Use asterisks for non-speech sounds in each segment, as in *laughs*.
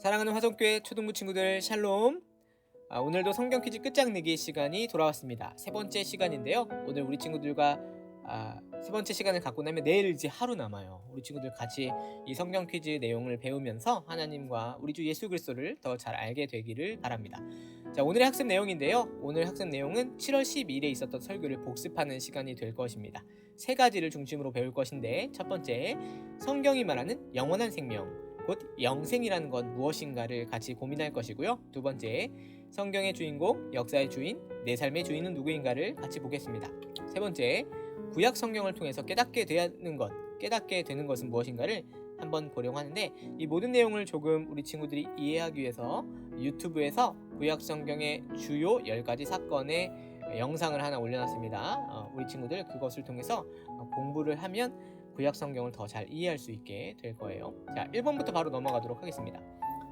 사랑하는 화성교회 초등부 친구들 샬롬. 아, 오늘도 성경 퀴즈 끝장내기 시간이 돌아왔습니다. 세 번째 시간인데요. 오늘 우리 친구들과 아, 세 번째 시간을 갖고 나면 내일 이제 하루 남아요. 우리 친구들 같이 이 성경 퀴즈 내용을 배우면서 하나님과 우리 주 예수 그리스도를 더 잘 알게 되기를 바랍니다. 자, 오늘의 학습 내용인데요. 오늘 학습 내용은 7월 12일에 있었던 설교를 복습하는 시간이 될 것입니다. 세 가지를 중심으로 배울 것인데 첫 번째, 성경이 말하는 영원한 생명, 곧 영생이라는 건 무엇인가를 같이 고민할 것이고요. 두 번째, 성경의 주인공, 역사의 주인, 내 삶의 주인은 누구인가를 같이 보겠습니다. 세 번째, 구약 성경을 통해서 깨닫게 되는 것, 깨닫게 되는 것은 무엇인가를 한번 보려고 하는데 이 모든 내용을 조금 우리 친구들이 이해하기 위해서 유튜브에서 구약 성경의 주요 10가지 사건의 영상을 하나 올려놨습니다. 어, 우리 친구들 그것을 통해서 공부를 하면 구약 성경을 더 잘 이해할 수 있게 될 거예요. 자, 1번부터 바로 넘어가도록 하겠습니다.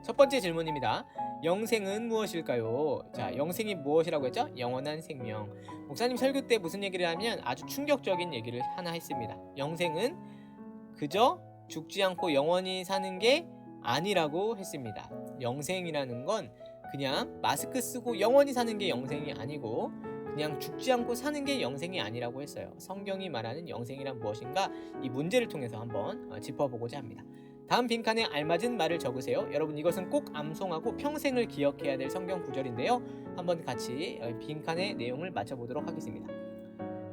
첫 번째 질문입니다. 영생은 무엇일까요? 자, 영생이 무엇이라고 했죠? 영원한 생명. 목사님 설교 때 무슨 얘기를 하면 아주 충격적인 얘기를 하나 했습니다. 영생은 그저 죽지 않고 영원히 사는 게 아니라고 했습니다. 영생이라는 건 그냥 마스크 쓰고 영원히 사는 게 영생이 아니고 그냥 죽지 않고 사는 게 영생이 아니라고 했어요. 성경이 말하는 영생이란 무엇인가 이 문제를 통해서 한번 어, 짚어보고자 합니다. 다음 빈칸에 알맞은 말을 적으세요. 여러분 이것은 꼭 암송하고 평생을 기억해야 될 성경 구절인데요. 한번 같이 어, 빈칸의 내용을 맞춰보도록 하겠습니다.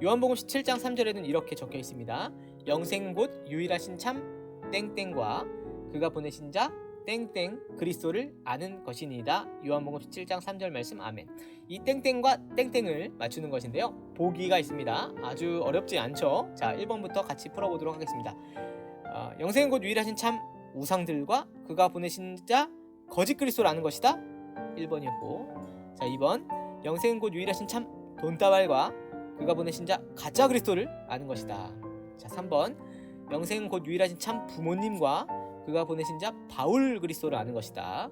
요한복음 17장 3절에는 이렇게 적혀 있습니다. 영생 곧 유일하신 참 땡땡과 그가 보내신 자 땡땡 그리스도를 아는 것이니이다. 요한복음 17장 3절 말씀 아멘. 이 땡땡과 땡땡을 맞추는 것인데요. 보기가 있습니다. 아주 어렵지 않죠? 자, 1번부터 같이 풀어보도록 하겠습니다. 어, 영생 곧 유일하신 참 우상들과 그가 보내신 자 거짓 그리스도를 아는 것이다. 1번이었고. 자, 2번. 영생 곧 유일하신 참 돈다발과 그가 보내신 자 가짜 그리스도를 아는 것이다. 자, 3번. 영생 곧 유일하신 참 부모님과 그가 보내신 자 바울 그리스도를 아는 것이다.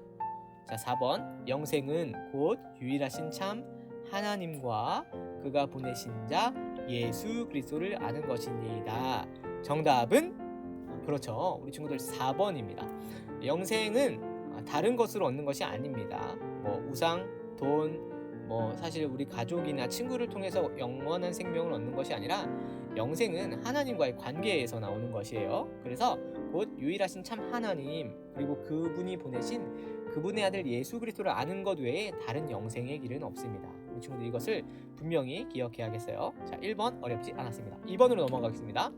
자, 4번. 영생은 곧 유일하신 참 하나님과 그가 보내신 자 예수 그리스도를 아는 것이니이다. 정답은 그렇죠. 우리 친구들 4번입니다. 영생은 다른 것으로 얻는 것이 아닙니다. 뭐 우상, 돈, 뭐 사실 우리 가족이나 친구를 통해서 영원한 생명을 얻는 것이 아니라 영생은 하나님과의 관계에서 나오는 것이에요. 그래서 곧 유일하신 참 하나님 그리고 그분이 보내신 그분의 아들 예수 그리스도를 아는 것 외에 다른 영생의 길은 없습니다. 우리 친구들 이것을 분명히 기억해야겠어요. 자, 1번 어렵지 않았습니다. 2번으로 넘어가겠습니다.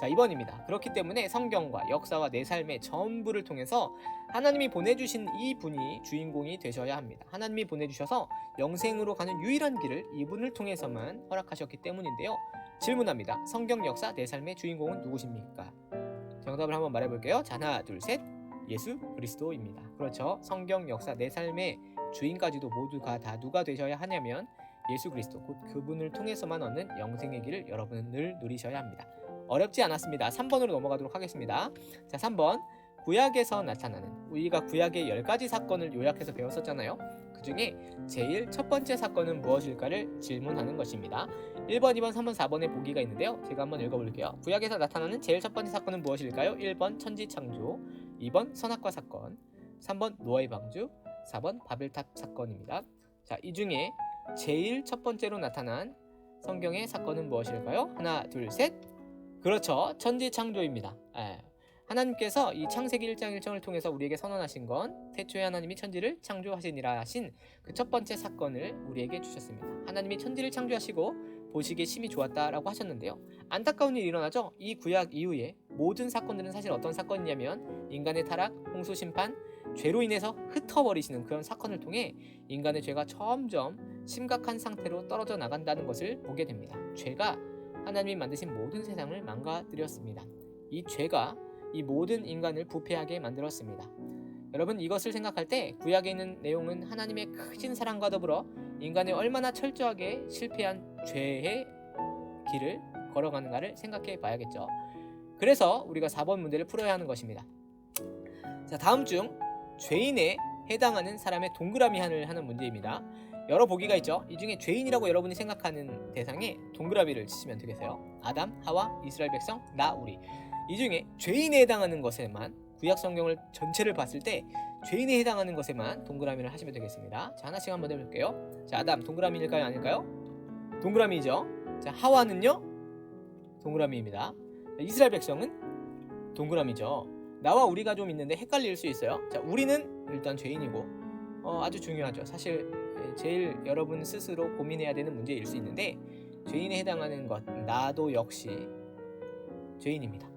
자, 2번입니다. 그렇기 때문에 성경과 역사와 내 삶의 전부를 통해서 하나님이 보내주신 이 분이 주인공이 되셔야 합니다. 하나님이 보내주셔서 영생으로 가는 유일한 길을 이분을 통해서만 허락하셨기 때문인데요. 질문합니다. 성경 역사 내 삶의 주인공은 누구십니까? 정답을 한번 말해볼게요. 자, 하나, 둘, 셋. 예수 그리스도입니다. 그렇죠. 성경 역사 내 삶의 주인까지도 모두가 다 누가 되셔야 하냐면 예수 그리스도 곧 그분을 통해서만 얻는 영생의 길을 여러분은 늘 누리셔야 합니다. 어렵지 않았습니다. 3번으로 넘어가도록 하겠습니다. 자, 3번. 구약에서 나타나는 우리가 구약의 10가지 사건을 요약해서 배웠었잖아요. 그 중에 제일 첫 번째 사건은 무엇일까를 질문하는 것입니다. 1번, 2번, 3번, 4번의 보기가 있는데요. 제가 한번 읽어볼게요. 구약에서 나타나는 제일 첫 번째 사건은 무엇일까요? 1번 천지 창조, 2번 선악과 사건, 3번 노아의 방주, 4번 바벨탑 사건입니다. 자, 이 중에 제일 첫 번째로 나타난 성경의 사건은 무엇일까요? 하나, 둘, 셋. 그렇죠. 천지 창조입니다. 예. 하나님께서 이 창세기 1장 1절을 통해서 우리에게 선언하신 건 태초에 하나님이 천지를 창조하시니라 하신 그 첫 번째 사건을 우리에게 주셨습니다. 하나님이 천지를 창조하시고 보시기에 심히 좋았다라고 하셨는데요. 안타까운 일이 일어나죠. 이 구약 이후에 모든 사건들은 사실 어떤 사건이냐면 인간의 타락, 홍수 심판, 죄로 인해서 흩어버리시는 그런 사건을 통해 인간의 죄가 점점 심각한 상태로 떨어져 나간다는 것을 보게 됩니다. 죄가 하나님이 만드신 모든 세상을 망가뜨렸습니다. 이 죄가 이 모든 인간을 부패하게 만들었습니다. 여러분 이것을 생각할 때 구약에 있는 내용은 하나님의 크신 사랑과 더불어 인간이 얼마나 철저하게 실패한 죄의 길을 걸어가는가를 생각해 봐야겠죠. 그래서 우리가 4번 문제를 풀어야 하는 것입니다. 자, 다음 중 죄인에 해당하는 사람의 동그라미 한을 하는 문제입니다. 여러 보기가 있죠. 이 중에 죄인이라고 여러분이 생각하는 대상에 동그라미를 치시면 되겠어요. 아담, 하와, 이스라엘 백성, 나, 우리. 이 중에 죄인에 해당하는 것에만 구약 성경을 전체를 봤을 때 죄인에 해당하는 것에만 동그라미를 하시면 되겠습니다. 자 하나씩 한번 해볼게요. 자 아담 동그라미일까요 아닐까요? 동그라미죠. 자 하와는요 동그라미입니다. 자, 이스라엘 백성은 동그라미죠. 나와 우리가 좀 있는데 헷갈릴 수 있어요. 자 우리는 일단 죄인이고 어, 아주 중요하죠. 사실 에, 제일 여러분 스스로 고민해야 되는 문제일 수 있는데 죄인에 해당하는 것 나도 역시 죄인입니다.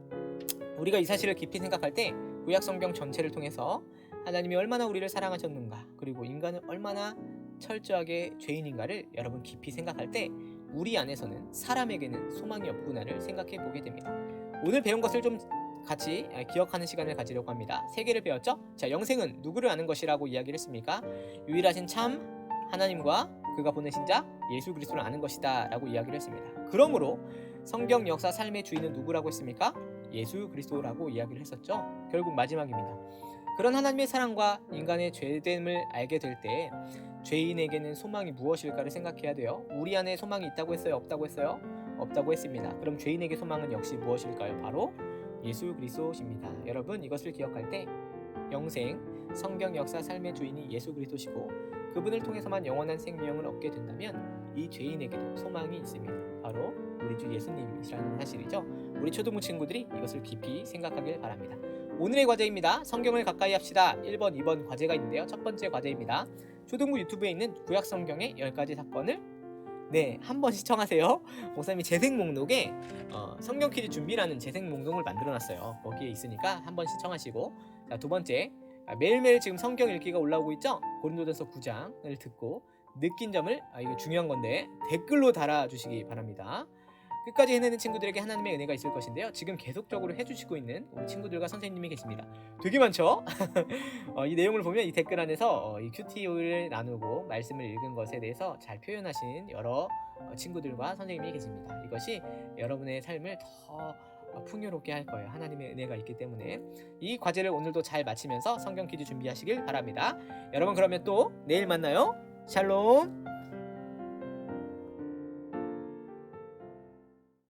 우리가 이 사실을 깊이 생각할 때 구약 성경 전체를 통해서 하나님이 얼마나 우리를 사랑하셨는가 그리고 인간은 얼마나 철저하게 죄인인가를 여러분 깊이 생각할 때 우리 안에서는 사람에게는 소망이 없구나를 생각해 보게 됩니다. 오늘 배운 것을 좀 같이 아, 기억하는 시간을 가지려고 합니다. 세 개를 배웠죠? 자, 영생은 누구를 아는 것이라고 이야기를 했습니까? 유일하신 참 하나님과 그가 보내신 자 예수 그리스도를 아는 것이다라고 이야기를 했습니다. 그러므로 성경 역사 삶의 주인은 누구라고 했습니까? 예수 그리스도라고 이야기를 했었죠. 결국 마지막입니다. 그런 하나님의 사랑과 인간의 죄됨을 알게 될 때 죄인에게는 소망이 무엇일까를 생각해야 돼요. 우리 안에 소망이 있다고 했어요? 없다고 했어요? 없다고 했습니다. 그럼 죄인에게 소망은 역시 무엇일까요? 바로 예수 그리스도십니다. 여러분 이것을 기억할 때 영생, 성경 역사 삶의 주인이 예수 그리스도시고 그분을 통해서만 영원한 생명을 얻게 된다면 이 죄인에게도 소망이 있습니다. 바로 우리 주 예수님이시라는 사실이죠. 우리 초등부 친구들이 이것을 깊이 생각하길 바랍니다. 오늘의 과제입니다. 성경을 가까이 합시다. 1번, 2번 과제가 있는데요. 첫 번째 과제입니다. 초등부 유튜브에 있는 구약 성경의 10가지 사건을 네, 한번 시청하세요. 목사님이 재생 목록에 어, 성경 퀴즈 준비라는 재생 목록을 만들어 놨어요. 거기에 있으니까 한번 시청하시고 자, 두 번째. 아, 매일매일 지금 성경 읽기가 올라오고 있죠? 고린도전서 9장을 듣고 느낀 점을 아, 이거 중요한 건데 댓글로 달아 주시기 바랍니다. 끝까지 해내는 친구들에게 하나님의 은혜가 있을 것인데요. 지금 계속적으로 해주시고 있는 우리 친구들과 선생님이 계십니다. 되게 많죠? *laughs* 어, 이 내용을 보면 이 댓글 안에서 어, 이 큐티를 나누고 말씀을 읽은 것에 대해서 잘 표현하신 여러 어, 친구들과 선생님이 계십니다. 이것이 여러분의 삶을 더 어, 풍요롭게 할 거예요. 하나님의 은혜가 있기 때문에 이 과제를 오늘도 잘 마치면서 성경 퀴즈 준비하시길 바랍니다. 여러분 그러면 또 내일 만나요. 샬롬.